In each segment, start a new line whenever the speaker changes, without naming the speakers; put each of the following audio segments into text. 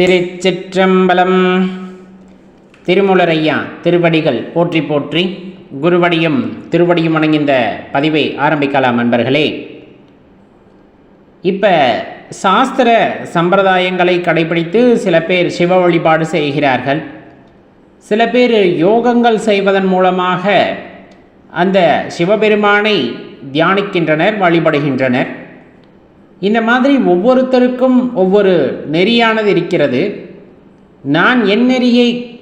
திருச்சிற்றம்பலம். திருமுலரையா திருவடிகள் போற்றி போற்றி குருவடியும் திருவடியும் வணங்கிந்த பதிவை ஆரம்பிக்கலாம் நண்பர்களே. இப்போ சாஸ்திர சம்பிரதாயங்களை கடைபிடித்து சில பேர் சிவ வழிபாடு செய்கிறார்கள். சில பேர் யோகங்கள் செய்வதன் மூலமாக அந்த சிவபெருமானை தியானிக்கின்றனர் வழிபடுகின்றனர். இந்த மாதிரி ஒவ்வொருத்தருக்கும் ஒவ்வொரு நெறியானது இருக்கிறது. நான் என் நெறியை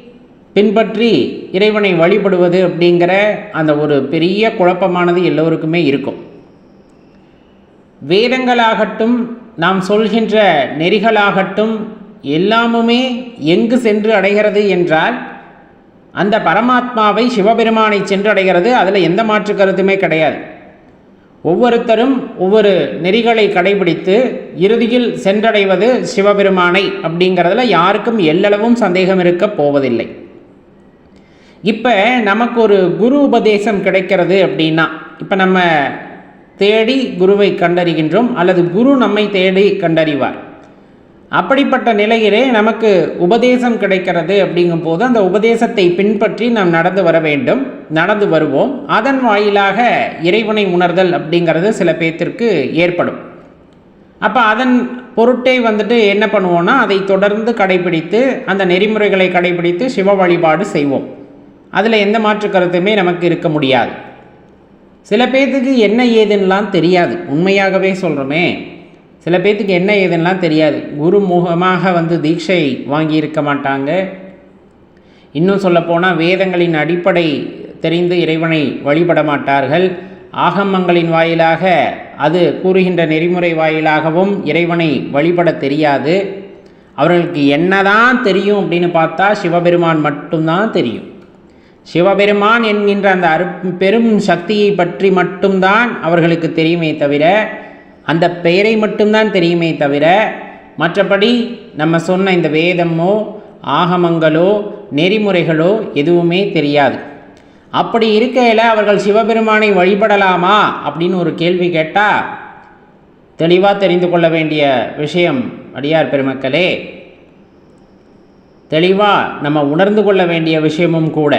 பின்பற்றி இறைவனை வழிபடுவது அப்படிங்கிற அந்த ஒரு பெரிய குழப்பமானது எல்லோருக்குமே இருக்கும். வேதங்களாகட்டும் நாம் சொல்கின்ற நெறிகளாகட்டும் எல்லாமுமே எங்கு சென்று அடைகிறது என்றால் அந்த பரமாத்மாவை சிவபெருமானை சென்று அடைகிறது. அதில் எந்த மாற்று கருத்துமே கிடையாது. ஒவ்வொருத்தரும் ஒவ்வொரு நெறிகளை கடைபிடித்து இறுதியில் சென்றடைவது சிவபெருமானை அப்படிங்கிறதுல யாருக்கும் எல்லளவும் சந்தேகம் இருக்க போவதில்லை. இப்போ நமக்கு ஒரு குரு உபதேசம் கிடைக்கிறது அப்படின்னா இப்போ நம்ம தேடி குருவை கண்டறிகின்றோம் அல்லது குரு நம்மை தேடி கண்டறிவார். அப்படிப்பட்ட நிலையிலே நமக்கு உபதேசம் கிடைக்கிறது அப்படிங்கும் போது அந்த உபதேசத்தை பின்பற்றி நாம் நடந்து வர வேண்டும். நடந்து வருவோம். அதன் வாயிலாக இறைவனை உணர்தல் அப்படிங்கிறது சில பேர்த்திற்கு ஏற்படும். அப்போ அதன் பொருட்டே வந்துட்டு என்ன பண்ணுவோன்னா அதை தொடர்ந்து கடைபிடித்து அந்த நெறிமுறைகளை கடைபிடித்து சிவ வழிபாடு செய்வோம். அதில் எந்த மாற்று கருத்துமே நமக்கு இருக்க முடியாது. சில பேர்த்துக்கு என்ன ஏதுன்னெலாம் தெரியாது. உண்மையாகவே சொல்கிறோமே சில பேர்த்துக்கு என்ன ஏதுன்னெலாம் தெரியாது. குரு முகமாக வந்து தீட்சை வாங்கியிருக்க மாட்டாங்க. இன்னும் சொல்லப்போனால் வேதங்களின் அடிப்படை தெரிந்து இறைவனை வழிபட மாட்டார்கள். ஆகமங்களின் வாயிலாக அது கூறுகின்ற நெறிமுறை வாயிலாகவும் இறைவனை வழிபட தெரியாது. அவர்களுக்கு என்னதான் தெரியும் அப்படின்னு பார்த்தா சிவபெருமான் மட்டும்தான் தெரியும். சிவபெருமான் என்கின்ற அந்த அரு பெரும் சக்தியை பற்றி மட்டும்தான் அவர்களுக்கு தெரியுமே தவிர அந்த பெயரை மட்டும்தான் தெரியுமே தவிர மற்றபடி நம்ம சொன்ன இந்த வேதமோ ஆகமங்களோ நெறிமுறைகளோ எதுவுமே தெரியாது. அப்படி இருக்கையில் அவர்கள் சிவபெருமானை வழிபடலாமா அப்படின்னு ஒரு கேள்வி கேட்டால் தெளிவாக தெரிந்து கொள்ள வேண்டிய விஷயம் அடியார் பெருமக்களே தெளிவாக நம்ம உணர்ந்து கொள்ள வேண்டிய விஷயமும் கூட.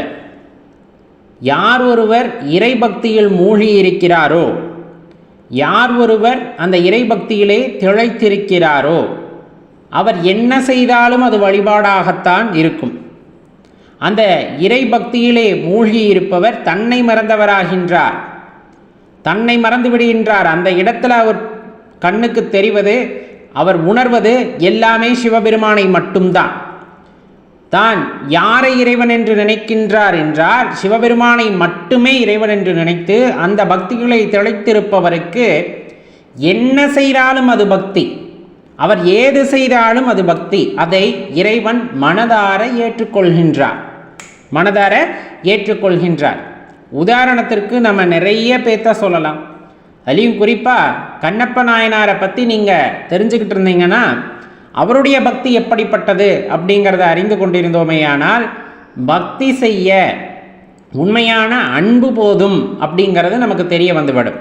யார் ஒருவர் இறைபக்தியில் மூழ்கி இருக்கிறாரோ யார் ஒருவர் அந்த இறைபக்தியிலே திளைத்திருக்கிறாரோ அவர் என்ன செய்தாலும் அது வழிபாடாகத்தான் இருக்கும். அந்த இறைபக்தியிலே மூழ்கி இருப்பவர் தன்னை மறந்தவராகின்றார். தன்னை மறந்து விடுகின்றார். அந்த இடத்துல அவர் கண்ணுக்கு தெரிவது அவர் உணர்வது எல்லாமே சிவபெருமானை மட்டும்தான். தான் யாரை இறைவன் என்று நினைக்கின்றார் என்றால் சிவபெருமானை மட்டுமே இறைவன் என்று நினைத்து அந்த பக்திகளை திளைத்திருப்பவருக்கு என்ன செய்தாலும் அது பக்தி. அவர் ஏது செய்தாலும் அது பக்தி. அதை இறைவன் மனதார ஏற்றுக்கொள்கின்றார். மனதார ஏற்றுக்கொள்கின்றார். உதாரணத்திற்கு நம்ம நிறைய பேத்த சொல்லலாம். அதுலேயும் குறிப்பாக கண்ணப்ப நாயனாரை பற்றி நீங்கள் தெரிஞ்சுக்கிட்டு இருந்தீங்கன்னா அவருடைய பக்தி எப்படிப்பட்டது அப்படிங்கிறத அறிந்து கொண்டிருந்தோமேயானால் பக்தி செய்ய உண்மையான அன்பு போதும் அப்படிங்கிறது நமக்கு தெரிய வந்துவிடும்.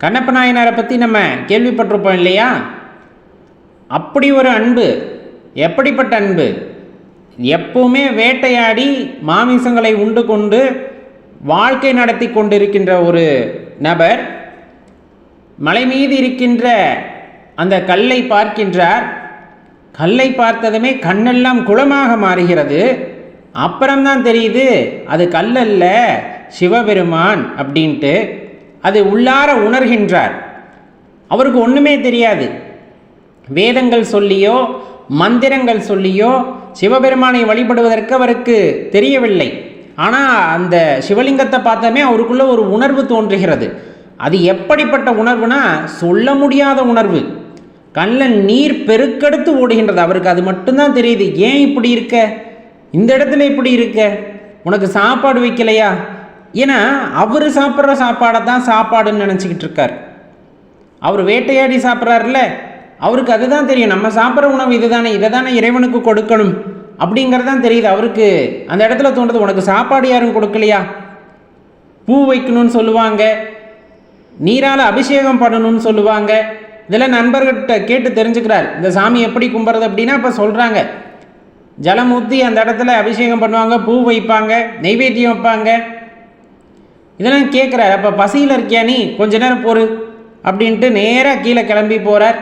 கண்ணப்ப நாயனாரை பற்றி நம்ம கேள்விப்பட்டிருப்போம் இல்லையா? அப்படி ஒரு அன்பு எப்படிப்பட்ட அன்பு? எப்பவுமே வேட்டையாடி மாமிசங்களை உண்டு கொண்டு வாழ்க்கை நடத்தி கொண்டிருக்கின்ற ஒரு நபர் மலை மீது இருக்கின்ற அந்த கல்லை பார்க்கின்றார். கல்லை பார்த்ததுமே கண்ணெல்லாம் குளமாக மாறுகிறது. அப்புறம்தான் தெரியுது அது கல்லல்ல சிவபெருமான் அப்படின்ட்டு அது உள்ளார உணர்கின்றார். அவருக்கு ஒன்றுமே தெரியாது. வேதங்கள் சொல்லியோ மந்திரங்கள் சொல்லியோ சிவபெருமானை வழிபடுவதற்கு அவருக்கு தெரியவில்லை. ஆனால் அந்த சிவலிங்கத்தை பார்த்தமே அவருக்குள்ள ஒரு உணர்வு தோன்றுகிறது. அது எப்படிப்பட்ட உணர்வுனா சொல்ல முடியாத உணர்வு. கண்ணில் நீர் பெருக்கெடுத்து ஓடுகின்றது. அவருக்கு அது மட்டும்தான் தெரியுது. ஏன் இப்படி இருக்க? இந்த இடத்துல இப்படி இருக்க? உனக்கு சாப்பாடு வைக்கலையா? ஏன்னா அவர் சாப்பிட்ற சாப்பாடை தான் சாப்பாடுன்னு நினச்சிக்கிட்டு இருக்கார். அவர் வேட்டையாடி சாப்பிட்றாருல அவருக்கு அதுதான் தெரியும். நம்ம சாப்பிட்ற உணவு இதுதானே இதை தானே இறைவனுக்கு கொடுக்கணும் அப்படிங்கிறது தான் தெரியுது. அவருக்கு அந்த இடத்துல தோன்றது உனக்கு சாப்பாடு யாரும் கொடுக்கலையா? பூ வைக்கணும்னு சொல்லுவாங்க. நீரால் அபிஷேகம் பண்ணணும்னு சொல்லுவாங்க. இதில் நண்பர்கிட்ட கேட்டு தெரிஞ்சுக்கிறார். இந்த சாமி எப்படி கும்பிட்றது அப்படின்னா இப்போ சொல்கிறாங்க ஜலம் ஊற்றி அந்த இடத்துல அபிஷேகம் பண்ணுவாங்க பூ வைப்பாங்க நெய்வேத்தியம் வைப்பாங்க. இதெல்லாம் கேட்குறாரு அப்போ பசியில் இருக்கியா நீ? கொஞ்ச நேரம் பொறு அப்படின்ட்டு நேராக கீழே கிளம்பி போகிறார்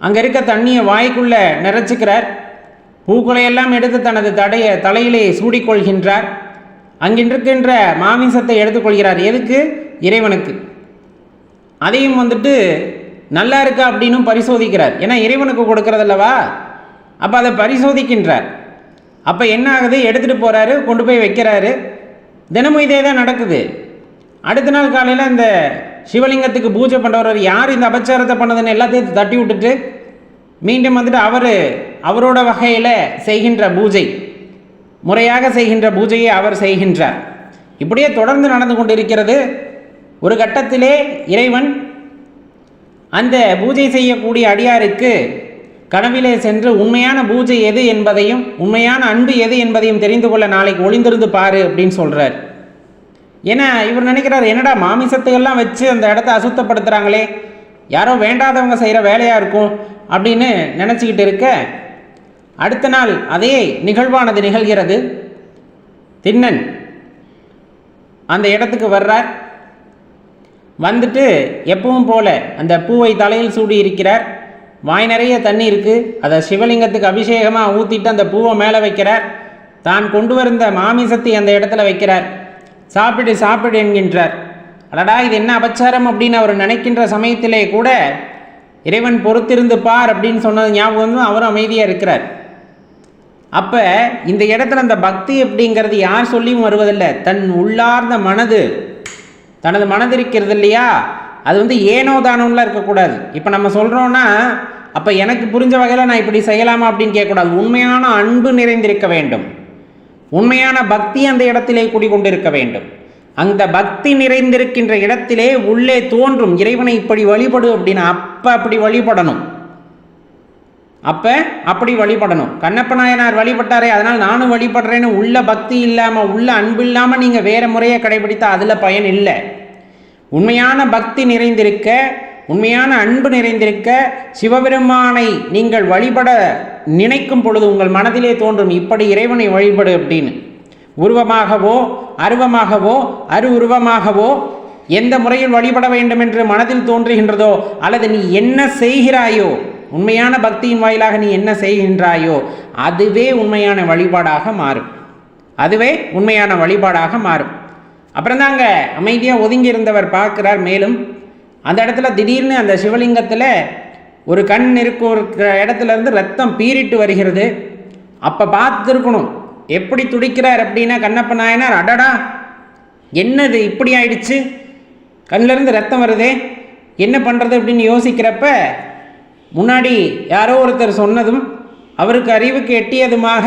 அங்கே இருக்க தண்ணியை வாய்க்குள்ளே நிறைச்சிக்கிறார். பூக்களையெல்லாம் எடுத்து தனது தடைய தலையிலே சூடிக்கொள்கின்றார். அங்கின்றிருக்கின்ற மாமிசத்தை எடுத்துக்கொள்கிறார். எதுக்கு? இறைவனுக்கு. அதையும் வந்துட்டு நல்லா இருக்கா அப்படின்னும் பரிசோதிக்கிறார். ஏன்னா இறைவனுக்கு கொடுக்கறதல்லவா? அப்போ அதை பரிசோதிக்கின்றார். அப்போ என்ன ஆகுது? எடுத்துகிட்டு போகிறாரு கொண்டு போய் வைக்கிறாரு. தினமும் இதே தான் நடக்குது. அடுத்த நாள் காலையில் இந்த சிவலிங்கத்துக்கு பூஜை பண்ணுறவர் யார் இந்த அபச்சாரத்தை பண்ணதுன்னு எல்லாத்தையும் தட்டி விட்டுட்டு மீண்டும் வந்துட்டு அவர் அவரோட வகையில் செய்கின்ற பூஜை. முறையாக செய்கின்ற பூஜையை அவர் செய்கின்றார். இப்படியே தொடர்ந்து நடந்து கொண்டிருக்கிறது. ஒரு கட்டத்திலே இறைவன் அந்த பூஜை செய்யக்கூடிய அடியாருக்கு கனவிலே சென்று உண்மையான பூஜை எது என்பதையும் உண்மையான அன்பு எது என்பதையும் தெரிந்து கொள்ள நாளைக்கு ஒளிந்திருந்து பாரு அப்படின்னு சொல்கிறார் ஏன்னா இவர் நினைக்கிறார் என்னடா மாமிசத்தை எல்லாம் வச்சு அந்த இடத்த அசுத்தப்படுத்துகிறாங்களே யாரோ வேண்டாதவங்க செய்கிற வேலையாக இருக்கும் அப்படின்னு நினச்சிக்கிட்டு இருக்க அடுத்த நாள் அதே நிகழ்வானது நிகழ்கிறது. திண்ணன் அந்த இடத்துக்கு வர்றார். வந்துட்டு எப்பவும் போல அந்த பூவை தலையில் சூடி இருக்கிறார் வாய் நிறைய தண்ணி இருக்குது அதை சிவலிங்கத்துக்கு அபிஷேகமாக ஊற்றிட்டு அந்த பூவை மேலே வைக்கிறார். தான் கொண்டு வந்த மாமிசத்தை அந்த இடத்துல வைக்கிறார். சாப்பிடு சாப்பிடு என்கின்றார். அடடா இது என்ன அபச்சாரம் அப்படின்னு அவர் நினைக்கின்ற சமயத்திலே கூட இறைவன் பொறுத்திருந்து பார் அப்படின்னு சொன்னது ஞாபகம் வந்து அவரும் அமைதியாக இருக்கிறார். அப்போ இந்த இடத்துல அந்த பக்தி அப்படிங்கிறது யார் சொல்லியும் வருவதில்லை. தன் உள்ளார்ந்த மனது தனது மனது இருக்கிறது இல்லையா? அது வந்து ஏனோ தானோம்லாம் இருக்கக்கூடாது. இப்போ நம்ம சொல்கிறோன்னா அப்போ எனக்கு புரிஞ்ச வகையில் நான் இப்படி செய்யலாமா அப்படின்னு கேட்கக்கூடாது. உண்மையான அன்பு நிறைந்திருக்க வேண்டும். உண்மையான பக்தி அந்த இடத்திலே குடிகொண்டிருக்க வேண்டும். அந்த பக்தி நிறைந்திருக்கின்ற இடத்திலே உள்ளே தோன்றும். இறைவனை இப்படி வழிபடு அப்படின்னு அப்போ அப்படி வழிபடணும். அப்போ அப்படி வழிபடணும். கண்ணப்ப நாயனார் வழிபட்டாரே அதனால் நானும் வழிபடுறேன்னு உள்ள பக்தி இல்லாமல் உள்ள அன்பு இல்லாமல் நீங்கள் வேறு முறையை கடைபிடித்தா அதில் பயன் இல்லை. உண்மையான பக்தி நிறைந்திருக்க உண்மையான அன்பு நிறைந்திருக்க சிவபெருமானை நீங்கள் வழிபட நினைக்கும் பொழுது உங்கள் மனதிலே தோன்றும் இப்படி இறைவனை வழிபடு அப்படின்னு. உருவமாகவோ அருவமாகவோ அரு உருவமாகவோ எந்த முறையில் வழிபட வேண்டும் என்று மனதில் தோன்றுகின்றதோ அல்லது நீ என்ன செய்கிறாயோ உண்மையான பக்தியின் வாயிலாக நீ என்ன செய்கின்றாயோ அதுவே உண்மையான வழிபாடாக மாறும். அதுவே உண்மையான வழிபாடாக மாறும். அப்புறம் தாங்க அமைதியாக ஒதுங்கி இருந்தவர் பார்க்குறார் மேலும் அந்த இடத்துல திடீர்னு அந்த சிவலிங்கத்தில் ஒரு கண் இருக்கிற இடத்துல இருந்து ரத்தம் பீறிட்டு வருகிறது. அப்போ பார்த்துருக்கணும் எப்படி துடிக்கிறார் அப்படின்னா கண்ணப்ப நாயனார் அடடா என்னது இப்படி ஆயிடுச்சு? கண்ணிலேருந்து ரத்தம் வருதே என்ன பண்ணுறது அப்படின்னு யோசிக்கிறப்ப முன்னாடி யாரோ ஒருத்தர் சொன்னதும் அவருக்கு அறிவுக்கு எட்டியதுமாக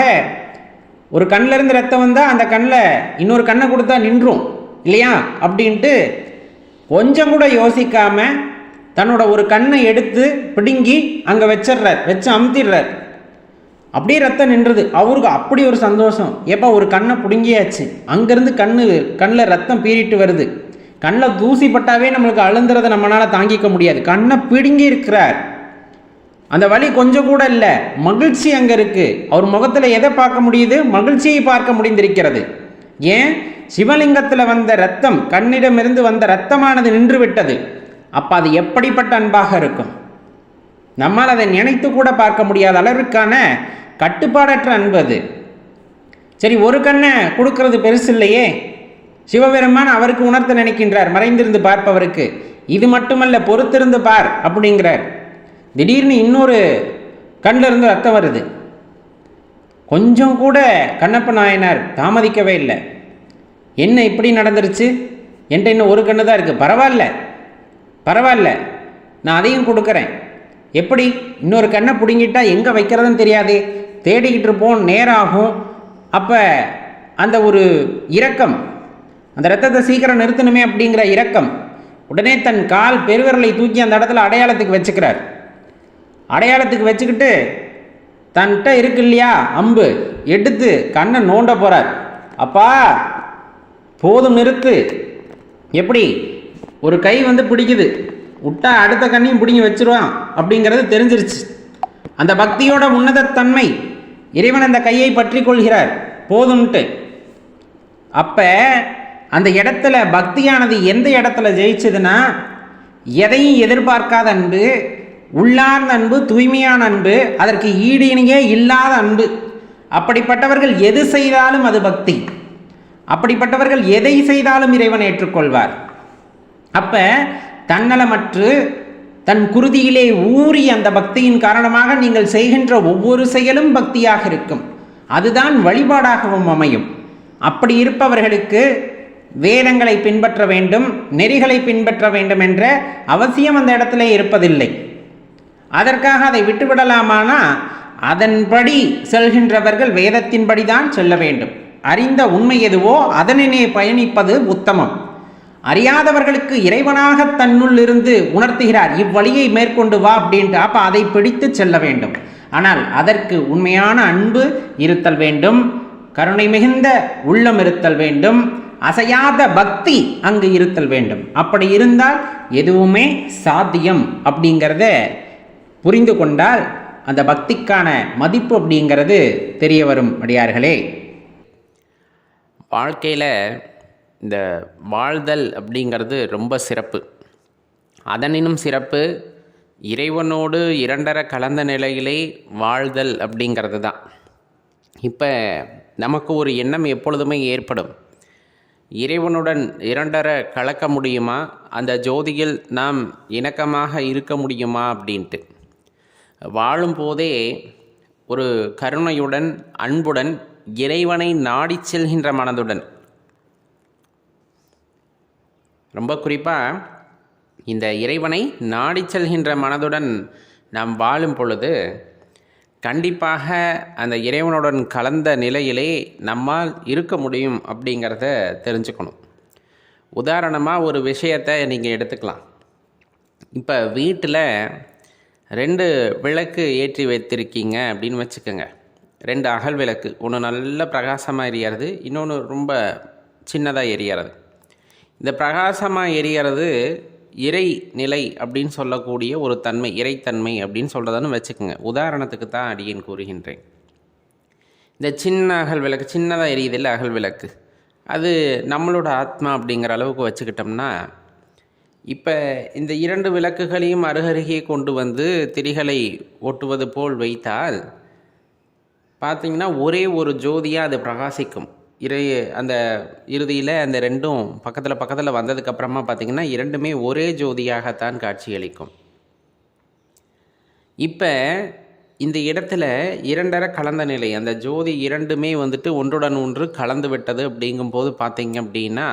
ஒரு கண்ணிலேருந்து ரத்தம் வந்தால் அந்த கண்ணில் இன்னொரு கண்ணை கொடுத்தா நின்றும் இல்லையா? அப்படின்ட்டு கொஞ்சம் கூட யோசிக்காமல் தன்னோட ஒரு கண்ணை எடுத்து பிடுங்கி அங்கே வச்சிடுறார் வச்சு அமுத்திடுறார் அப்படியே ரத்தம் நின்றுது. அவருக்கு அப்படி ஒரு சந்தோஷம். எப்போ ஒரு கண்ணை பிடுங்கியாச்சு. அங்கேருந்து கண்ணு கண்ணில் ரத்தம் பீறிட்டு வருது. கண்ணில் தூசி பட்டாவே நம்மளுக்கு அழுந்துறதை நம்மளால் தாங்கிக்க முடியாது. கண்ணை பிடுங்கி இருக்கிறார் அந்த வழி கொஞ்சம் கூட இல்லை. மகிழ்ச்சி அங்கே இருக்குது அவர் முகத்தில் எதை பார்க்க முடியுது? மகிழ்ச்சியை பார்க்க முடிந்திருக்கிறது. ஏன்? சிவலிங்கத்தில் வந்த ரத்தம் கண்ணிடமிருந்து வந்த ரத்தமானது நின்று விட்டது அப்போ அது எப்படிப்பட்ட அன்பாக இருக்கும்? நம்மால் அதை நினைத்து கூட பார்க்க முடியாத அளவிற்கான கட்டுப்பாடற்ற அன்பு அது. சரி ஒரு கண்ணை கொடுக்கறது பெருசு இல்லையே? சிவபெருமான் அவருக்கு உணர்த்த நினைக்கின்றார். மறைந்திருந்து பார்ப்பவருக்கு. இது மட்டுமல்ல பொறுத்திருந்து பார் அப்படிங்கிறார். திடீர்னு இன்னொரு கண்ணில் இருந்து ரத்தம் வருது. கொஞ்சம் கூட கண்ணப்ப நாயனார் தாமதிக்கவே இல்லை. என்ன இப்படி நடந்துருச்சு? என்கிட்ட இன்னும் ஒரு கண்ணு தான் இருக்குது பரவாயில்ல. பரவாயில்ல. நான் அதையும் கொடுக்குறேன். எப்படி? இன்னொரு கண்ணை பிடுங்கிட்டா எங்கே வைக்கிறதுன்னு தெரியாது. தேடிக்கிட்டு இருப்போம். நேரம் ஆகும் அப்போ அந்த ஒரு இரக்கம் அந்த ரத்தத்தை சீக்கிரம் நிறுத்தணுமே அப்படிங்கிற இரக்கம் உடனே தன் கால் பெருவிரலை தூக்கி அந்த இடத்துல அடையாளத்துக்கு வச்சுக்கிறார். அடையாளத்துக்கு வச்சுக்கிட்டு தன்கிட்ட இருக்கு இல்லையா அம்பு எடுத்து கண்ணை நோண்ட போகிறார் அப்பா போதும் நிறுத்து. எப்படி? ஒரு கை வந்து பிடிக்குது. விட்டா அடுத்த கண்ணையும் பிடிங்கி வச்சிருவான். அப்படிங்கிறது தெரிஞ்சிருச்சு. அந்த பக்தியோட உன்னதத்தன்மை இறைவன் அந்த கையை பற்றி கொள்கிறார். போதும்ன்ட்டு அப்போ அந்த இடத்துல பக்தியானது எந்த இடத்துல ஜெயிச்சதுன்னா எதையும் எதிர்பார்க்காத அன்பு உள்ளார்ந்த அன்பு தூய்மையான அன்பு அதற்கு ஈடு இணையே இல்லாத அன்பு. அப்படிப்பட்டவர்கள் எது செய்தாலும் அது பக்தி. அப்படிப்பட்டவர்கள் எதை செய்தாலும் இறைவன் ஏற்றுக்கொள்வார். அப்ப தன்னலமற்று தன் குருதியிலே ஊறி அந்த பக்தியின் காரணமாக நீங்கள் செய்கின்ற ஒவ்வொரு செயலும் பக்தியாக இருக்கும். அதுதான் வழிபாடாகவும் அமையும். அப்படி இருப்பவர்களுக்கு வேதங்களை பின்பற்ற வேண்டும் நெறிகளை பின்பற்ற வேண்டும் என்ற அவசியம் அந்த இடத்துல இருப்பதில்லை. அதற்காக அதை விட்டுவிடலாமானா? அதன்படி செல்கின்றவர்கள் வேதத்தின்படி தான் செல்ல வேண்டும். அறிந்த உண்மை எதுவோ அதனினே பயணிப்பது உத்தமம். அறியாதவர்களுக்கு இறைவனாக தன்னுள் இருந்து உணர்த்துகிறார் இவ்வழியை மேற்கொண்டு வா அப்படின்ட்டு அப்போ அதை பிடித்து செல்ல வேண்டும். ஆனால் அதற்கு உண்மையான அன்பு இருத்தல் வேண்டும் கருணை மிகுந்த உள்ளம் இருத்தல் வேண்டும் அசையாத பக்தி அங்கு இருத்தல் வேண்டும். அப்படி இருந்தால் எதுவுமே சாத்தியம் அப்படிங்கிறத புரிந்து கொண்டால் அந்த பக்திக்கான மதிப்பு அப்படிங்கிறது தெரிய வரும் அடியார்களே.
வாழ்க்கையில் இந்த வாழ்தல் அப்படிங்கிறது ரொம்ப சிறப்பு. அதனினும் சிறப்பு இறைவனோடு இரண்டர கலந்த நிலையிலே வாழ்தல் அப்படிங்கிறது தான். இப்போ நமக்கு ஒரு எண்ணம் எப்பொழுதுமே ஏற்படும். இறைவனுடன் இரண்டர கலக்க முடியுமா? அந்த ஜோதியில் நாம் இணக்கமாக இருக்க முடியுமா அப்படின்ட்டு. வாழும்போதே ஒரு கருணையுடன் அன்புடன் இறைவனை நாடி செல்கின்ற மனதுடன். ரொம்ப குறிப்பாக இந்த இறைவனை நாடி செல்கின்ற மனதுடன் நாம் வாழும் பொழுது கண்டிப்பாக அந்த இறைவனுடன் கலந்த நிலையிலே நம்மால் இருக்க முடியும் அப்படிங்கிறத தெரிஞ்சுக்கணும். உதாரணமாக ஒரு விஷயத்தை நீங்கள் எடுத்துக்கலாம். இப்போ வீட்டில் ரெண்டு விளக்கு ஏற்றி வைத்திருக்கீங்க அப்படின்னு வச்சுக்கோங்க. ரெண்டு அகல் விளக்கு ஒன்று நல்ல பிரகாசமாக எரியறது இன்னொன்று ரொம்ப சின்னதாக எரியறது. இந்த பிரகாசமாக எரியறது இறை நிலை அப்படின்னு சொல்லக்கூடிய ஒரு தன்மை இறைத்தன்மை அப்படின்னு சொல்கிறதான்னு வச்சுக்கோங்க. உதாரணத்துக்கு தான் அடியேன் கூறுகின்றேன். இந்த சின்ன அகல் விளக்கு சின்னதாக எரியுதில்ல அகல் விளக்கு. அது நம்மளோட ஆத்மா அப்படிங்கிற அளவுக்கு வச்சுக்கிட்டோம்னா இப்போ இந்த இரண்டு விளக்குகளையும் அருகருகே கொண்டு வந்து திரிகளை ஒட்டுவது போல் வைத்தால் பார்த்திங்கன்னா ஒரே ஒரு ஜோதியாக அது பிரகாசிக்கும். இறை அந்த இறுதியில் அந்த ரெண்டும் பக்கத்தில் பக்கத்தில் வந்ததுக்கப்புறமா பார்த்திங்கன்னா இரண்டுமே ஒரே ஜோதியாகத்தான் காட்சியளிக்கும். இப்போ இந்த இடத்துல இரண்டரை கலந்த நிலை அந்த ஜோதி இரண்டுமே வந்துட்டு ஒன்றுடன் ஒன்று கலந்து விட்டது அப்படிங்கும்போது பார்த்திங்க அப்படின்னா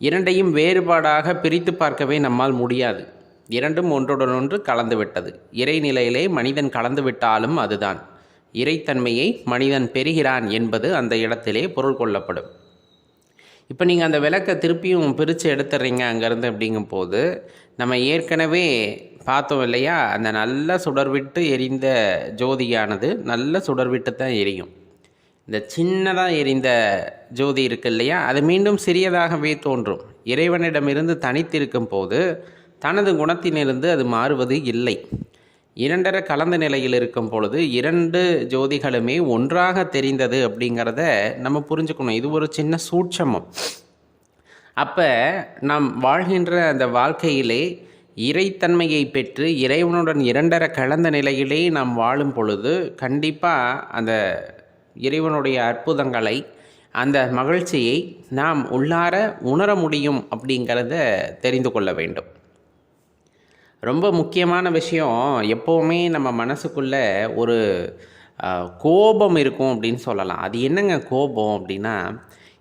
இரண்டையும் வேறுபாடாக பிரித்து பார்க்கவே நம்மால் முடியாது. இரண்டும் ஒன்றுடன் ஒன்று கலந்து விட்டது இறைநிலையிலே மனிதன் கலந்து விட்டாலும் அதுதான். இறைத்தன்மையை மனிதன் பெறுகிறான் என்பது அந்த இடத்திலே பொருள் கொள்ளப்படும். இப்போ நீங்கள் அந்த விளக்கை திருப்பியும் பிரித்து எடுத்துடுறீங்க அங்கேருந்து அப்படிங்கும்போது நம்ம ஏற்கனவே பார்த்தோம் இல்லையா? அந்த நல்ல சுடர்விட்டு எரிந்த ஜோதியானது நல்ல சுடர்விட்டு தான் எரியும். இந்த சின்னதாக எரிந்த ஜோதி இருக்கு இல்லையா? அது மீண்டும் சிறியதாகவே தோன்றும். இறைவனிடமிருந்து தனித்திருக்கும் போது தனது குணத்திலிருந்து அது மாறுவது இல்லை. இரண்டரை கலந்த நிலையில் இருக்கும் பொழுது இரண்டு ஜோதிகளுமே ஒன்றாக தெரிந்தது அப்படிங்கிறத நம்ம புரிஞ்சுக்கணும். இது ஒரு சின்ன சூட்சமம். அப்போ நாம் வாழ்கின்ற அந்த வாழ்க்கையிலே இறைத்தன்மையை பெற்று இறைவனுடன் இரண்டரை கலந்த நிலையிலே நாம் வாழும் பொழுது கண்டிப்பாக அந்த இறைவனுடைய அற்புதங்களை அந்த மகிழ்ச்சியை நாம் உள்ளார உணர முடியும் அப்படிங்கிறத தெரிந்து கொள்ள வேண்டும். ரொம்ப முக்கியமான விஷயம் எப்போவுமே நம்ம மனசுக்குள்ளே ஒரு கோபம் இருக்கும் அப்படின்னு சொல்லலாம். அது என்னங்க கோபம் அப்படின்னா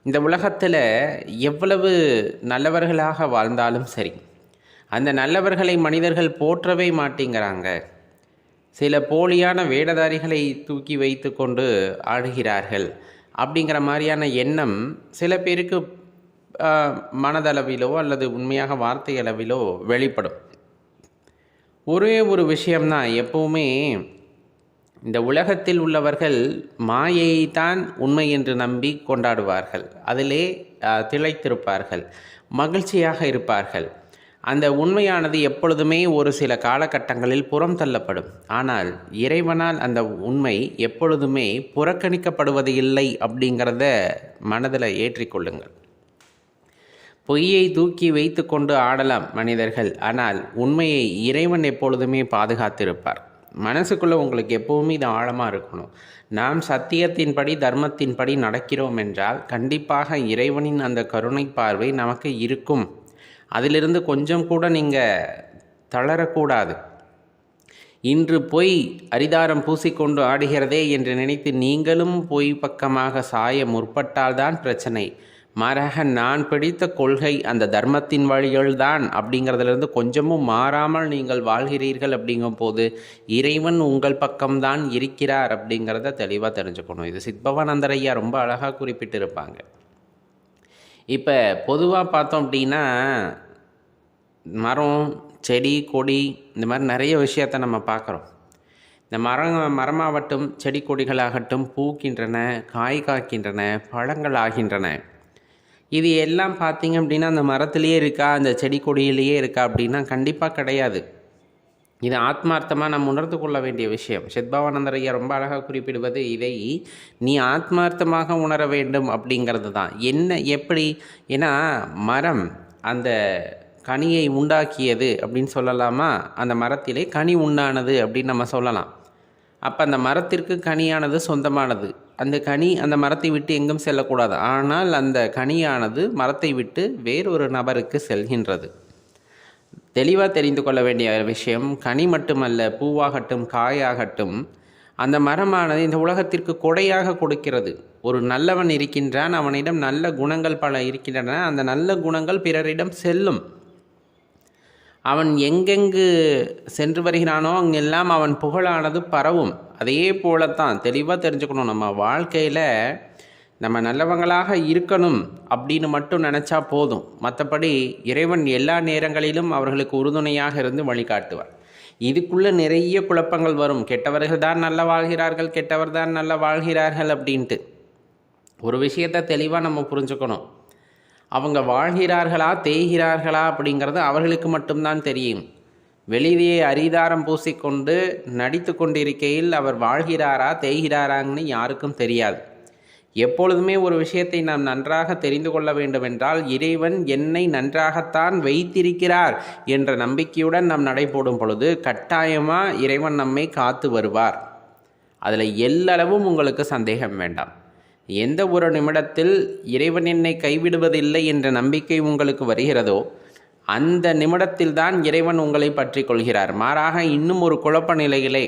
இந்த உலகத்தில் எவ்வளவு நல்லவர்களாக வாழ்ந்தாலும் சரி அந்த நல்லவர்களை மனிதர்கள் போற்றவே மாட்டேங்கிறாங்க. சில போலியான வேடதாரிகளை தூக்கி வைத்து கொண்டு ஆடுகிறார்கள். அப்படிங்கிற மாதிரியான எண்ணம் சில பேருக்கு மனதளவிலோ அல்லது உண்மையாக வார்த்தை அளவிலோ வெளிப்படும். ஒரே ஒரு விஷயம்தான் எப்போவுமே இந்த உலகத்தில் உள்ளவர்கள் மாயையை தான் உண்மை என்று நம்பி கொண்டாடுவார்கள். அதிலே திளைத்திருப்பார்கள் மகிழ்ச்சியாக இருப்பார்கள். அந்த உண்மையானது எப்பொழுதுமே ஒரு சில காலகட்டங்களில் புறம் தள்ளப்படும். ஆனால் இறைவனால் அந்த உண்மை எப்பொழுதுமே புறக்கணிக்கப்படுவது இல்லை அப்படிங்கிறத மனதில் ஏற்றிக்கொள்ளுங்கள் பொய்யை தூக்கி வைத்து கொண்டு ஆடலாம் மனிதர்கள். ஆனால் உண்மையை இறைவன் எப்பொழுதுமே பாதுகாத்திருப்பார். மனசுக்குள்ளே உங்களுக்கு எப்போவுமே இது ஆழமாக இருக்கணும். நாம் சத்தியத்தின்படி தர்மத்தின்படி நடக்கிறோம் என்றால் கண்டிப்பாக இறைவனின் அந்த கருணை பார்வை நமக்கு இருக்கும். அதிலிருந்து கொஞ்சம் கூட நீங்கள் தளரக்கூடாது. இன்று பொய் அரிதாரம் பூசிக்கொண்டு ஆடுகிறதே என்று நினைத்து நீங்களும் பொய் பக்கமாக சாய முற்பட்டால்தான் பிரச்சனை. மாறாக நான் பிடித்த கொள்கை அந்த தர்மத்தின் வழிகள்தான் அப்படிங்கிறதுலேருந்து கொஞ்சமும் மாறாமல் நீங்கள் வாழ்கிறீர்கள் அப்படிங்கும் போது இறைவன் உங்கள் பக்கம்தான் இருக்கிறார் அப்படிங்கிறத தெளிவாக தெரிஞ்சுக்கணும். இது சித்பவானந்தரையா ரொம்ப அழகாக குறிப்பிட்டிருப்பாங்க. இப்போ பொதுவாக பார்த்தோம் அப்படின்னா மரம் செடி கொடி இந்த மாதிரி நிறைய விஷயத்தை நம்ம பார்க்குறோம். இந்த மரம் மரமாகட்டும் செடி கொடிகளாகட்டும் பூக்கின்றன காய் காய்க்கின்றன பழங்கள் ஆகின்றன. இது எல்லாம் பார்த்திங்க அப்படின்னா அந்த மரத்துலேயே இருக்கா அந்த செடி கொடியிலேயே இருக்கா அப்படின்னா கண்டிப்பாக கிடையாது. இது ஆத்மார்த்தமாக நாம் உணர்ந்து கொள்ள வேண்டிய விஷயம். சித்பவானந்தர் ஐயா ரொம்ப அழகாக குறிப்பிடுவது இதை நீ ஆத்மார்த்தமாக உணர வேண்டும் அப்படிங்கிறது தான். என்ன எப்படி? ஏன்னா மரம் அந்த கனியை உண்டாக்கியது அப்படின்னு சொல்லலாமா? அந்த மரத்திலே கனி உண்டானது அப்படின்னு நம்ம சொல்லலாம். அப்போ அந்த மரத்திற்கு கனியானது சொந்தமானது. அந்த கனி அந்த மரத்தை விட்டு எங்கும் செல்லக்கூடாது. ஆனால் அந்த கனியானது மரத்தை விட்டு வேறொரு நபருக்கு செல்கின்றது. தெளிவாக தெரிந்து கொள்ள வேண்டிய விஷயம் கனி மட்டுமல்ல பூவாகட்டும் காயாகட்டும் அந்த மரமானது இந்த உலகத்திற்கு கொடையாக கொடுக்கிறது. ஒரு நல்லவன் இருக்கின்றான் அவனிடம் நல்ல குணங்கள் பல இருக்கின்றன அந்த நல்ல குணங்கள் பிறரிடம் செல்லும். அவன் எங்கெங்கு சென்று வருகிறானோ அங்கெல்லாம் அவன் புகழானது பரவும். அதே போலத்தான் தெளிவாக தெரிஞ்சுக்கணும் நம்ம வாழ்க்கையில் நம்ம நல்லவங்களாக இருக்கணும் அப்படின்னு மட்டும் நினச்சா போதும். மற்றபடி இறைவன் எல்லா நேரங்களிலும் அவர்களுக்கு உறுதுணையாக இருந்து வழிகாட்டுவார். இதுக்குள்ளே நிறைய குழப்பங்கள் வரும். கெட்டவர்கள் தான் நல்ல வாழ்கிறார்கள் கெட்டவர் தான் நல்ல வாழ்கிறார்கள் அப்படின்ட்டு. ஒரு விஷயத்தை தெளிவாக நம்ம புரிஞ்சுக்கணும். அவங்க வாழ்கிறார்களா தேய்கிறார்களா அப்படிங்கிறது அவர்களுக்கு மட்டும்தான் தெரியும். வெளியே அரிதாரம் பூசிக்கொண்டு நடித்து கொண்டிருக்கையில் அவர் வாழ்கிறாரா தேய்கிறாராங்கன்னு யாருக்கும் தெரியாது. எப்பொழுதுமே ஒரு விஷயத்தை நாம் நன்றாக தெரிந்து கொள்ள வேண்டுமென்றால் இறைவன் என்னை நன்றாகத்தான் வைத்திருக்கிறார் என்ற நம்பிக்கையுடன் நாம் நடைபோடும் பொழுது கட்டாயமாக இறைவன் நம்மை காத்து வருவார். அதில் எல்லளவும் உங்களுக்கு சந்தேகம் வேண்டாம். எந்த ஒரு நிமிடத்தில் இறைவன் என்னை கைவிடுவதில்லை என்ற நம்பிக்கை உங்களுக்கு வருகிறதோ அந்த நிமிடத்தில்தான் இறைவன் உங்களை பற்றி கொள்கிறார். மாறாக இன்னும் ஒரு குழப்ப நிலையிலே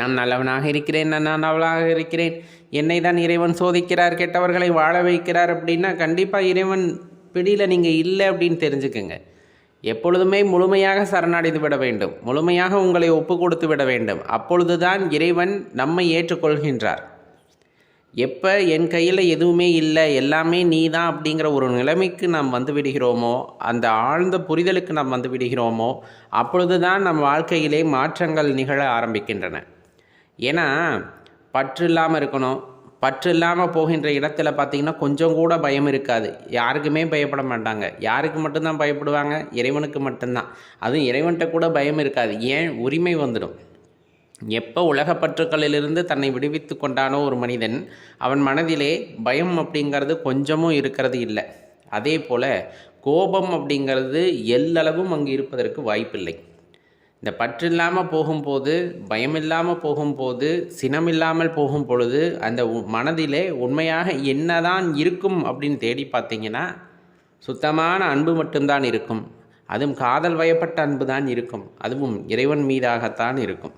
நான் நல்லவனாக இருக்கிறேன் நான் நல்லவளாக இருக்கிறேன். என்னை தான் இறைவன் சோதிக்கிறார் கெட்டவர்களை வாழ வைக்கிறார் அப்படின்னா கண்டிப்பாக இறைவன் பிடியில் நீங்கள் இல்லை அப்படின்னு தெரிஞ்சுக்கங்க. எப்பொழுதுமே முழுமையாக சரணடைந்து விட வேண்டும். முழுமையாக உங்களை ஒப்பு கொடுத்து விட வேண்டும். அப்பொழுதுதான் இறைவன் நம்மை ஏற்றுக்கொள்கின்றார். எப்போ என் கையில் எதுவுமே இல்லை எல்லாமே நீ தான் அப்படிங்கிற ஒரு நிலைமைக்கு நாம் வந்து விடுகிறோமோ அந்த ஆழ்ந்த புரிதலுக்கு நாம் வந்து விடுகிறோமோ அப்பொழுது தான் நம் வாழ்க்கையிலே மாற்றங்கள் நிகழ ஆரம்பிக்கின்றன. ஏன்னா பற்று இல்லாமல் இருக்கணும். பற்று இல்லாமல் போகின்ற இடத்துல பார்த்திங்கன்னா கொஞ்சம் கூட பயம் இருக்காது. யாருக்குமே பயப்பட மாட்டாங்க. யாருக்கு மட்டும்தான் பயப்படுவாங்க? இறைவனுக்கு மட்டும்தான். அதுவும் இறைவன்கிட்ட கூட பயம் இருக்காது. ஏன்? உரிமை வந்துடும். எப்போ உலகப்பற்றுக்களிலிருந்து தன்னை விடுவித்து கொண்டானோ ஒரு மனிதன் அவன் மனதிலே பயம் அப்படிங்கிறது கொஞ்சமும் இருக்கிறது இல்லை. அதே போல் கோபம் அப்படிங்கிறது எல்லளவும் அங்கு இருப்பதற்கு வாய்ப்பில்லை. இந்த பற்றில்லாமல் போகும்போது பயமில்லாமல் போகும்போது சினமில்லாமல் போகும் பொழுது அந்த மனதிலே உண்மையாக என்னதான் இருக்கும் அப்படின்னு தேடி பார்த்தீங்கன்னா சுத்தமான அன்பு மட்டும்தான் இருக்கும். அதுவும் காதல் வயப்பட்ட அன்பு தான் இருக்கும். அதுவும் இறைவன் மீதாகத்தான் இருக்கும்.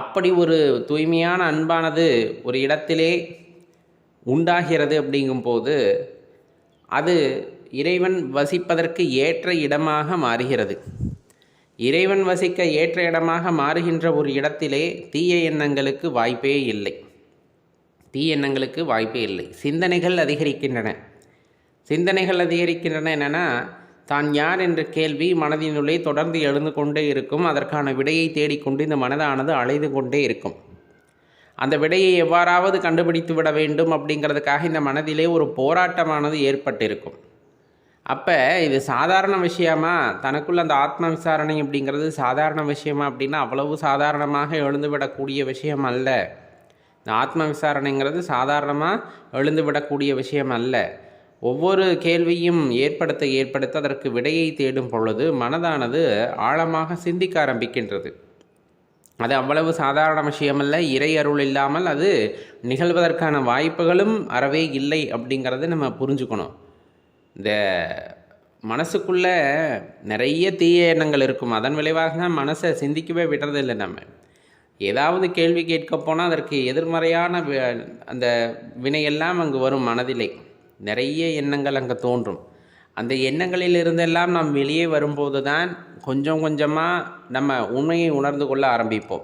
அப்படி ஒரு தூய்மையான அன்பானது ஒரு இடத்திலே உண்டாகிறது அப்படிங்கும்போது அது இறைவன் வசிப்பதற்கு ஏற்ற இடமாக மாறுகிறது. இறைவன் வசிக்க ஏற்ற இடமாக மாறுகின்ற ஒரு இடத்திலே தீய எண்ணங்களுக்கு வாய்ப்பே இல்லை. தீய எண்ணங்களுக்கு வாய்ப்பே இல்லை. சிந்தனைகள் அதிகரிக்கின்றன. சிந்தனைகள் அதிகரிக்கின்றன என்னென்னா தான் யார் என்ற கேள்வி மனதினுள்ளே தொடர்ந்து எழுந்து கொண்டே இருக்கும். அதற்கான விடையை தேடிக்கொண்டு இந்த மனதானது அலைந்து கொண்டே இருக்கும். அந்த விடையை எவ்வாறாவது கண்டுபிடித்து விட வேண்டும் அப்படிங்கிறதுக்காக இந்த மனதிலே ஒரு போராட்டமானது ஏற்பட்டிருக்கும். அப்போ இது சாதாரண விஷயமா? தனக்குள்ள அந்த ஆத்ம விசாரணை அப்படிங்கிறது சாதாரண விஷயமா அப்படின்னா அவ்வளவு சாதாரணமாக எழுந்துவிடக்கூடிய விஷயம் அல்ல. இந்த ஆத்ம விசாரணைங்கிறது சாதாரணமாக எழுந்துவிடக்கூடிய விஷயம் அல்ல. ஒவ்வொரு கேள்வியும் ஏற்படுத்த ஏற்படுத்த அதற்கு விடையை தேடும் பொழுது மனதானது ஆழமாக சிந்திக்க ஆரம்பிக்கின்றது. அது அவ்வளவு சாதாரண விஷயமல்ல இறை அருள் இல்லாமல் அது நிகழ்வதற்கான வாய்ப்புகளும் அறவே இல்லை அப்படிங்கிறத நம்ம புரிஞ்சுக்கணும். இந்த மனசுக்குள்ளே நிறைய தீய எண்ணங்கள் இருக்கும். அதன் விளைவாக தான் மனசை சிந்திக்கவே விடுறதில்லை நம்ம. ஏதாவது கேள்வி கேட்க போனால் அதற்கு எதிர்மறையான வி- அந்த வினையெல்லாம் அங்கு வரும் மனதிலே. நிறைய எண்ணங்கள் அங்கே தோன்றும். அந்த எண்ணங்களில் இருந்தெல்லாம் நாம் வெளியே வரும்போது தான் கொஞ்சம் கொஞ்சமாக நம்ம உண்மையை உணர்ந்து கொள்ள ஆரம்பிப்போம்.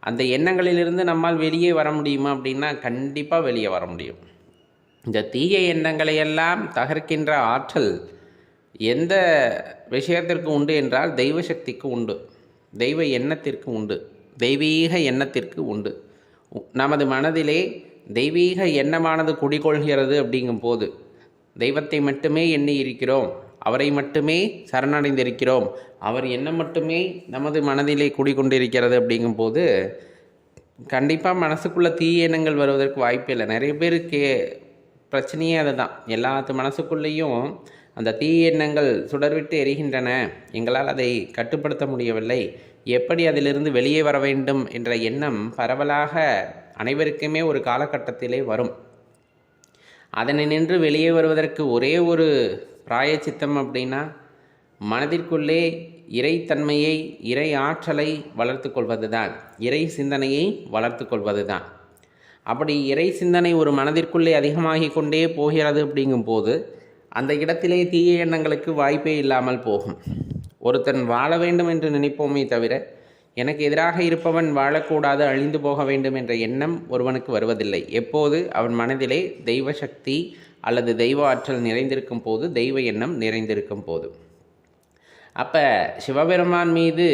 அந்த எண்ணங்களிலிருந்து நம்மால் வெளியே வர முடியுமா அப்படின்னா கண்டிப்பாக வெளியே வர முடியும். இந்த தீய எண்ணங்களை எல்லாம் தகர்க்கின்ற ஆற்றல் எந்த விஷயத்திற்கு உண்டு என்றால் தெய்வ சக்திக்கு உண்டு. தெய்வ எண்ணத்திற்கு உண்டு. தெய்வீக எண்ணத்திற்கு உண்டு. நமது மனதிலே தெய்வீக எண்ணமானது குடிகொள்கிறது அப்படிங்கும்போது தெய்வத்தை மட்டுமே எண்ணி இருக்கிறோம் அவரை மட்டுமே சரணடைந்திருக்கிறோம். அவர் எண்ணம் மட்டுமே நமது மனதிலே குடிகொண்டிருக்கிறது அப்படிங்கும்போது கண்டிப்பாக மனசுக்குள்ளே தீய எண்ணங்கள் வருவதற்கு வாய்ப்பே இல்லை நிறைய பேருக்கு பிரச்சனையே அதுதான். எல்லாத்து மனசுக்குள்ளேயும் அந்த தீய எண்ணங்கள் சுடர்விட்டு எரிகின்றன. எங்களால் அதை கட்டுப்படுத்த முடியவில்லை. எப்படி அதிலிருந்து வெளியே வர வேண்டும் என்ற எண்ணம் பரவலாக அனைவருக்குமே ஒரு காலகட்டத்திலே வரும். அதனை நின்று வெளியே வருவதற்கு ஒரே ஒரு பிராயச்சித்தம் அப்படின்னா மனதிற்குள்ளே இறைத்தன்மையை இறை ஆற்றலை வளர்த்து கொள்வது தான் இறை சிந்தனையை வளர்த்து கொள்வது தான் அப்படி இறை சிந்தனை ஒரு மனதிற்குள்ளே அதிகமாகி கொண்டே போகிறது அப்படிங்கும்போது அந்த இடத்திலே தீய எண்ணங்களுக்கு வாய்ப்பே இல்லாமல் போகும். ஒருத்தன் வாழ வேண்டும் என்று நினைப்போமே தவிர எனக்கு எதிராக இருப்பவன் வாழக்கூடாது அழிந்து போக வேண்டும் என்ற எண்ணம் ஒருவனுக்கு வருவதில்லை. எப்போது? அவன் மனதிலே தெய்வ சக்தி அல்லது தெய்வ ஆற்றல் நிறைந்திருக்கும் போது தெய்வ எண்ணம் நிறைந்திருக்கும் போது. அப்போ சிவபெருமான் மீது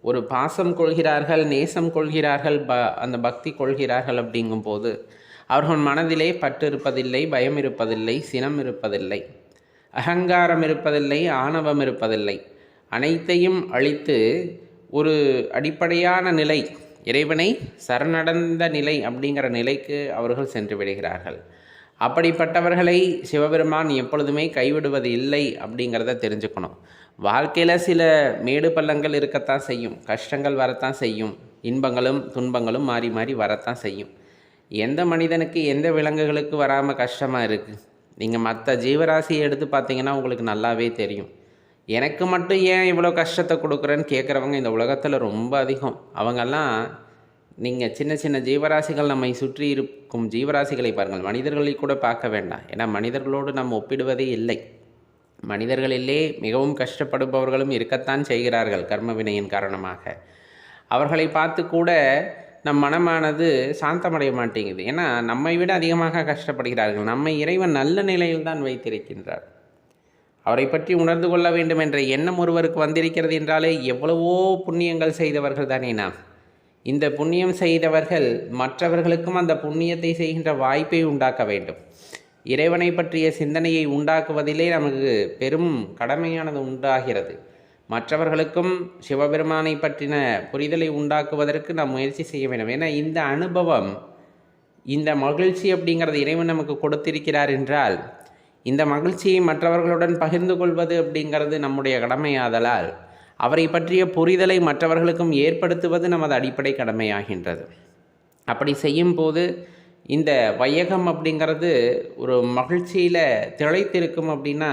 ஒரு பாசம் கொள்கிறார்கள் நேசம் கொள்கிறார்கள் ப அந்த பக்தி கொள்கிறார்கள் அப்படிங்கும்போது அவர்கள் மனதிலே பற்று இருப்பதில்லை பயம் இருப்பதில்லை சினம் இருப்பதில்லை அகங்காரம் இருப்பதில்லை ஆணவம் இருப்பதில்லை. அனைத்தையும் அழித்து ஒரு அடிப்படையான நிலை இறைவனை சரணடைந்த நிலை அப்படிங்கிற நிலைக்கு அவர்கள் சென்று விடுகிறார்கள். அப்படிப்பட்டவர்களை சிவபெருமான் எப்பொழுதுமே கைவிடுவது இல்லை அப்படிங்கிறத தெரிஞ்சுக்கணும். வாழ்க்கையில் சில மேடு பள்ளங்கள் இருக்கத்தான் செய்யும். கஷ்டங்கள் வரத்தான் செய்யும். இன்பங்களும் துன்பங்களும் மாறி மாறி வரத்தான் செய்யும். எந்த மனிதனுக்கு எந்த விலங்குகளுக்கு வராமல் கஷ்டமாக இருக்குது நீங்கள் மற்ற ஜீவராசியை எடுத்து பார்த்தீங்கன்னா உங்களுக்கு நல்லாவே தெரியும். எனக்கு மட்டும் ஏன் இவ்வளோ கஷ்டத்தை கொடுக்குறேன்னு கேட்குறவங்க இந்த உலகத்தில் ரொம்ப அதிகம். அவங்கெல்லாம் நீங்கள் சின்ன சின்ன ஜீவராசிகள் நம்மை சுற்றி இருக்கும் ஜீவராசிகளை பாருங்கள். மனிதர்களை கூட பார்க்க வேண்டாம். ஏன்னா மனிதர்களோடு நம்ம ஒப்பிடுவதே இல்லை. மனிதர்களிலே மிகவும் கஷ்டப்படுபவர்களும் இருக்கத்தான் செய்கிறார்கள் கர்ம வினையின் காரணமாக. அவர்களை பார்த்து கூட நம் மனமானது சாந்தமடைய மாட்டேங்குது. ஏன்னா நம்மை விட அதிகமாக கஷ்டப்படுகிறார்கள். நம்மை இறைவன் நல்ல நிலையில் தான் வைத்திருக்கின்றார். அவரை பற்றி உணர்ந்து கொள்ள வேண்டும் என்ற எண்ணம் ஒருவருக்கு வந்திருக்கிறது என்றாலே எவ்வளவோ புண்ணியங்கள் செய்தவர்கள் தானே நாம். இந்த புண்ணியம் செய்தவர்கள் மற்றவர்களுக்கும் அந்த புண்ணியத்தை செய்கின்ற வாய்ப்பை உண்டாக்க வேண்டும். இறைவனை பற்றிய சிந்தனையை உண்டாக்குவதிலே நமக்கு பெரும் கடமையானது உண்டாகிறது. மற்றவர்களுக்கும் சிவபெருமானை பற்றின புரிதலை உண்டாக்குவதற்கு நாம் முயற்சி செய்ய வேண்டும். ஏன்னா இந்த அனுபவம் இந்த மகிழ்ச்சி அப்படிங்கிறது இறைவன் நமக்கு கொடுத்திருக்கிறார் என்றால் இந்த மகிழ்ச்சியை மற்றவர்களுடன் பகிர்ந்து கொள்வது அப்படிங்கிறது நம்முடைய கடமையாதலால் அவரை பற்றிய புரிதலை மற்றவர்களுக்கும் ஏற்படுத்துவது நமது அடிப்படை கடமையாகின்றது. அப்படி செய்யும்போது இந்த வையகம் அப்படிங்கிறது ஒரு மகிழ்ச்சியில் திளைத்திருக்கும் அப்படின்னா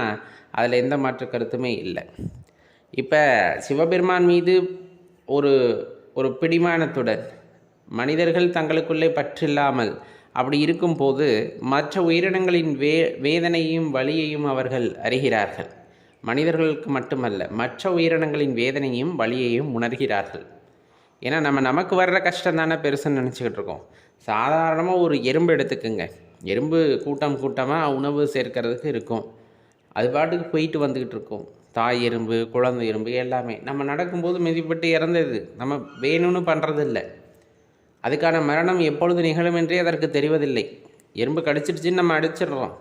அதில் எந்த மாற்று கருத்துமே இல்லை. இப்போ சிவபெருமான் மீது ஒரு ஒரு பிடிமானத்துடன் மனிதர்கள் தங்களுக்குள்ளே பற்றில்லாமல் அப்படி இருக்கும்போது மற்ற உயிரினங்களின் வே வேதனையும் வலியையும் அவர்கள் அறிகிறார்கள். மனிதர்களுக்கு மட்டுமல்ல மற்ற உயிரினங்களின் வேதனையும் வலியையும் உணர்கிறார்கள். ஏன்னா நம்ம நமக்கு வர்ற கஷ்டம் தானே பெருசுன்னு நினச்சிக்கிட்டு இருக்கோம். சாதாரணமாக ஒரு எறும்பு எடுத்துக்கோங்க. எறும்பு கூட்டம் கூட்டமாக உணவு சேர்க்கறதுக்கு இருக்கும். அது பாட்டுக்கு போயிட்டு வந்துக்கிட்டு இருக்கும். தாய் எறும்பு குழந்தை எறும்பு எல்லாமே. நம்ம நடக்கும்போது மிதிப்பட்டு இறந்தது. நம்ம வேணும்னு பண்ணுறது இல்லை அதுக்கான மரணம் எப்பொழுது நிகழும் என்றே அதற்கு தெரிவதில்லை. எறும்பு கடிச்சிடுச்சின்னு நம்ம அடிச்சிடுறோம்.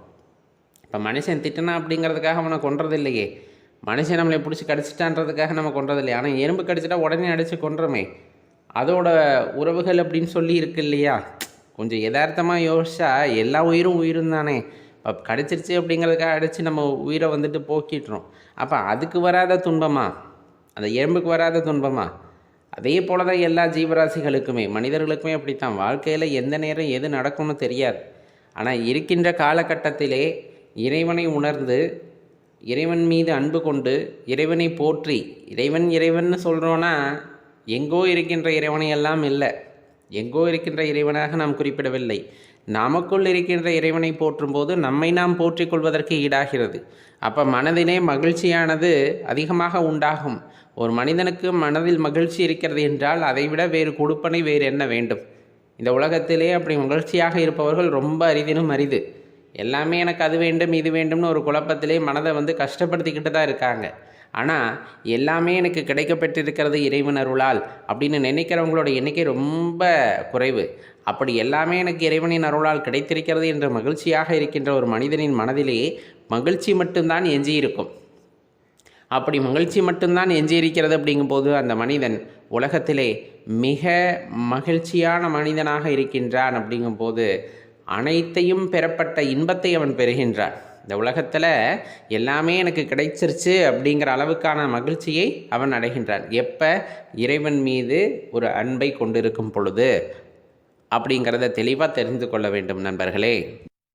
இப்போ மனுஷன் திட்டினா அப்படிங்கிறதுக்காக அவனை கொன்றதில்லையே. மனுஷன் நம்மளை பிடிச்சி கடிச்சிட்டான்றதுக்காக நம்ம கொன்றதில்லையே. ஆனால் எறும்பு கடிச்சிட்டா உடனே அடித்து கொன்றோமே. அதோட உறவுகள் அப்படின்னு சொல்லி இருக்கு இல்லையா? கொஞ்சம் யதார்த்தமாக யோசிச்சா எல்லா உயிரும் உயிரும் தானே. அப்போ கிடச்சிருச்சு அப்படிங்கிறதுக்காக அடித்து நம்ம உயிரை வந்துட்டு போக்கிட்டுறோம் அப்போ அதுக்கு வராத துன்பமா? அந்த எறும்புக்கு வராத துன்பமா? அதே போல தான் எல்லா ஜீவராசிகளுக்குமே மனிதர்களுக்குமே அப்படித்தான். வாழ்க்கையில் எந்த நேரம் எது நடக்கும்னு தெரியாது. ஆனால் இருக்கின்ற காலகட்டத்திலே இறைவனை உணர்ந்து இறைவன் மீது அன்பு கொண்டு இறைவனை போற்றி இறைவன் இறைவன் சொல்கிறோன்னா எங்கோ இருக்கின்ற இறைவனை எல்லாம் இல்லை. எங்கோ இருக்கின்ற இறைவனாக நாம் குறிப்பிடவில்லை. நமக்குள் இருக்கின்ற இறைவனை போற்றும் போது நம்மை நாம் போற்றிக் கொள்வதற்கு ஈடாகிறது. அப்போ மனதிலே மகிழ்ச்சியானது அதிகமாக உண்டாகும். ஒரு மனிதனுக்கு மனதில் மகிழ்ச்சி இருக்கிறது என்றால் அதைவிட வேறு கொடுப்பனை வேறு என்ன வேண்டும்? இந்த உலகத்திலே அப்படி மகிழ்ச்சியாக இருப்பவர்கள் ரொம்ப அரிதினும் அரிது. எல்லாமே எனக்கு அது வேண்டும் இது வேண்டும்னு ஒரு குழப்பத்திலே மனதை வந்து கஷ்டப்படுத்திக்கிட்டு தான் இருக்காங்க. ஆனால் எல்லாமே எனக்கு கிடைக்கப்பட்டிருக்கிறது இறைவன் அருளால் அப்படின்னு நினைக்கிறவங்களோட எண்ணிக்கை ரொம்ப குறைவு. அப்படி எல்லாமே எனக்கு இறைவனின் அருளால் கிடைத்திருக்கிறது என்ற மகிழ்ச்சியாக இருக்கின்ற ஒரு மனிதனின் மனதிலே மகிழ்ச்சி மட்டும்தான் எஞ்சியிருக்கும். அப்படி மகிழ்ச்சி மட்டும்தான் எஞ்சியிருக்கிறது அப்படிங்கும்போது அந்த மனிதன் உலகத்திலே மிக மகிழ்ச்சியான மனிதனாக இருக்கின்றான் அப்படிங்கும்போது அனைத்தையும் பெறப்பட்ட இன்பத்தை அவன் பெறுகின்றான். இந்த உலகத்தில் எல்லாமே எனக்கு கிடைச்சிருச்சு அப்படிங்கிற அளவுக்கான மகிழ்ச்சியை அவன் அடைகின்றான். எப்போ? இறைவன் மீது ஒரு அன்பை கொண்டிருக்கும் பொழுது. அப்படிங்கிறத தெளிவாக தெரிந்து கொள்ள வேண்டும் நண்பர்களே.